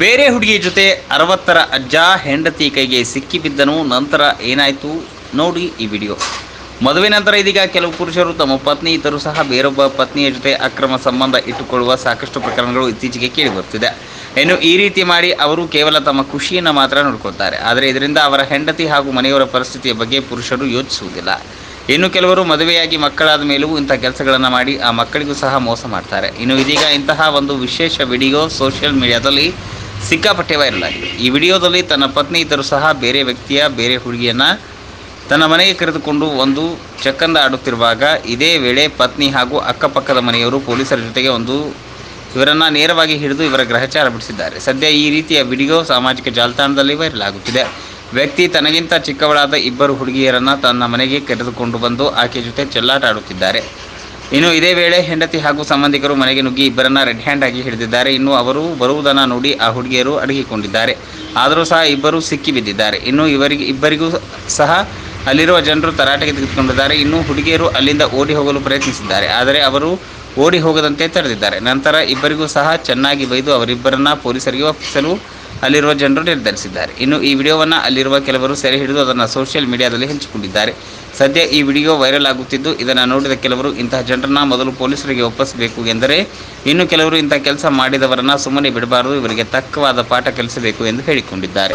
ಬೇರೆ ಹುಡುಗಿ ಜೊತೆ ಅರವತ್ತರ ಅಜ್ಜ ಹೆಂಡತಿ ಕೈಗೆ ಸಿಕ್ಕಿಬಿದ್ದನು, ನಂತರ ಏನಾಯಿತು ನೋಡಿ ಈ ವಿಡಿಯೋ. ಮದುವೆ ನಂತರ ಇದೀಗ ಕೆಲವು ಪುರುಷರು ತಮ್ಮ ಪತ್ನಿ ಇದ್ದರೂ ಸಹ ಬೇರೊಬ್ಬ ಪತ್ನಿಯ ಜೊತೆ ಅಕ್ರಮ ಸಂಬಂಧ ಇಟ್ಟುಕೊಳ್ಳುವ ಸಾಕಷ್ಟು ಪ್ರಕರಣಗಳು ಇತ್ತೀಚೆಗೆ ಕೇಳಿಬರುತ್ತಿದೆ ಇನ್ನು ಈ ರೀತಿ ಮಾಡಿ ಅವರು ಕೇವಲ ತಮ್ಮ ಖುಷಿಯನ್ನು ಮಾತ್ರ ನೋಡ್ಕೊತಾರೆ ಆದರೆ ಇದರಿಂದ ಅವರ ಹೆಂಡತಿ ಹಾಗೂ ಮನೆಯವರ ಪರಿಸ್ಥಿತಿಯ ಬಗ್ಗೆ ಪುರುಷರು ಯೋಚಿಸುವುದಿಲ್ಲ. ಇನ್ನು ಕೆಲವರು ಮದುವೆಯಾಗಿ ಮಕ್ಕಳಾದ ಮೇಲೂ ಇಂಥ ಕೆಲಸಗಳನ್ನು ಮಾಡಿ ಆ ಮಕ್ಕಳಿಗೂ ಸಹ ಮೋಸ ಮಾಡ್ತಾರೆ. ಇನ್ನು ಇದೀಗ ಇಂತಹ ಒಂದು ವಿಶೇಷ ವಿಡಿಯೋ ಸೋಷಿಯಲ್ ಮೀಡಿಯಾದಲ್ಲಿ ಸಿಕ್ಕಾಪಟ್ಟೆ ವೈರಲ್ ಆಗಿದೆ. ಈ ವಿಡಿಯೋದಲ್ಲಿ ತನ್ನ ಪತ್ನಿ ಇದ್ದರೂ ಸಹ ಬೇರೆ ವ್ಯಕ್ತಿಯ, ಬೇರೆ ಹುಡುಗಿಯನ್ನು ತನ್ನ ಮನೆಗೆ ಕರೆದುಕೊಂಡು ಒಂದು ಚಕ್ಕಂದ ಆಡುತ್ತಿರುವಾಗ ಇದೇ ವೇಳೆ ಪತ್ನಿ ಹಾಗೂ ಅಕ್ಕಪಕ್ಕದ ಮನೆಯವರು ಪೊಲೀಸರ ಜೊತೆಗೆ ಒಂದು ಇವರನ್ನು ನೇರವಾಗಿ ಹಿಡಿದು ಇವರ ಗ್ರಹಚಾರ ಬಿಡಿಸಿದ್ದಾರೆ. ಸದ್ಯ ಈ ರೀತಿಯ ವಿಡಿಯೋ ಸಾಮಾಜಿಕ ಜಾಲತಾಣದಲ್ಲಿ ವೈರಲ್ ಆಗುತ್ತಿದೆ. ವ್ಯಕ್ತಿ ತನಗಿಂತ ಚಿಕ್ಕವಳಾದ ಇಬ್ಬರು ಹುಡುಗಿಯರನ್ನು ತನ್ನ ಮನೆಗೆ ಕರೆದುಕೊಂಡು ಬಂದು ಆಕೆ ಜೊತೆ ಚೆಲ್ಲಾಟ ಆಡುತ್ತಿದ್ದಾರೆ. ಇನ್ನು ಇದೇ ವೇಳೆ ಹೆಂಡತಿ ಹಾಗೂ ಸಂಬಂಧಿಕರು ಮನೆಗೆ ನುಗ್ಗಿ ಇಬ್ಬರನ್ನ ರೆಡ್ ಹ್ಯಾಂಡ್ ಆಗಿ ಹಿಡಿದಿದ್ದಾರೆ. ಇನ್ನು ಅವರು ಬರುವುದನ್ನು ನೋಡಿ ಆ ಹುಡುಗಿಯರು ಅಡಗಿಕೊಂಡಿದ್ದಾರೆ. ಆದರೂ ಸಹ ಇಬ್ಬರು ಸಿಕ್ಕಿ ಬಿದ್ದಿದ್ದಾರೆ. ಇನ್ನು ಇವರಿಗೆ ಇಬ್ಬರಿಗೂ ಸಹ ಅಲ್ಲಿರುವ ಜನರು ತರಾಟೆಗೆ ತೆಗೆದುಕೊಂಡಿದ್ದಾರೆ. ಇನ್ನು ಹುಡುಗಿಯರು ಅಲ್ಲಿಂದ ಓಡಿ ಹೋಗಲು ಪ್ರಯತ್ನಿಸಿದ್ದಾರೆ. ಆದರೆ ಅವರು ಓಡಿ ಹೋಗದಂತೆ ತಡೆದಿದ್ದಾರೆ ನಂತರ ಇಬ್ಬರಿಗೂ ಸಹ ಚೆನ್ನಾಗಿ ಬೈದು ಅವರಿಬ್ಬರನ್ನ ಪೊಲೀಸರಿಗೆ ಒಪ್ಪಿಸಲು ಅಲ್ಲಿರುವ ಜನರು ನಿರ್ಧರಿಸಿದ್ದಾರೆ. ಇನ್ನು ಈ ವಿಡಿಯೋವನ್ನು ಅಲ್ಲಿರುವ ಕೆಲವರು ಸೆರೆ ಹಿಡಿದು ಅದನ್ನು ಸೋಷಿಯಲ್ ಮೀಡಿಯಾದಲ್ಲಿ ಹಂಚಿಕೊಂಡಿದ್ದಾರೆ. ಸದ್ಯ ಈ ವಿಡಿಯೋ ವೈರಲ್ ಆಗುತ್ತಿದ್ದು, ಇದನ್ನು ನೋಡಿದ ಕೆಲವರು, ಇಂತಹ ಜನರನ್ನ ಮೊದಲು ಪೊಲೀಸರಿಗೆ ಒಪ್ಪಿಸಬೇಕು ಎಂದರೆ, ಇನ್ನು ಕೆಲವರು ಇಂತಹ ಕೆಲಸ ಮಾಡಿದವರನ್ನ ಸುಮ್ಮನೆ ಬಿಡಬಾರದು, ಇವರಿಗೆ ತಕ್ಕವಾದ ಪಾಠ ಕಲಿಸಬೇಕು ಎಂದು ಹೇಳಿಕೊಂಡಿದ್ದಾರೆ.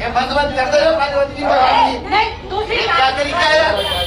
ये बंद बंद क्या तरीका है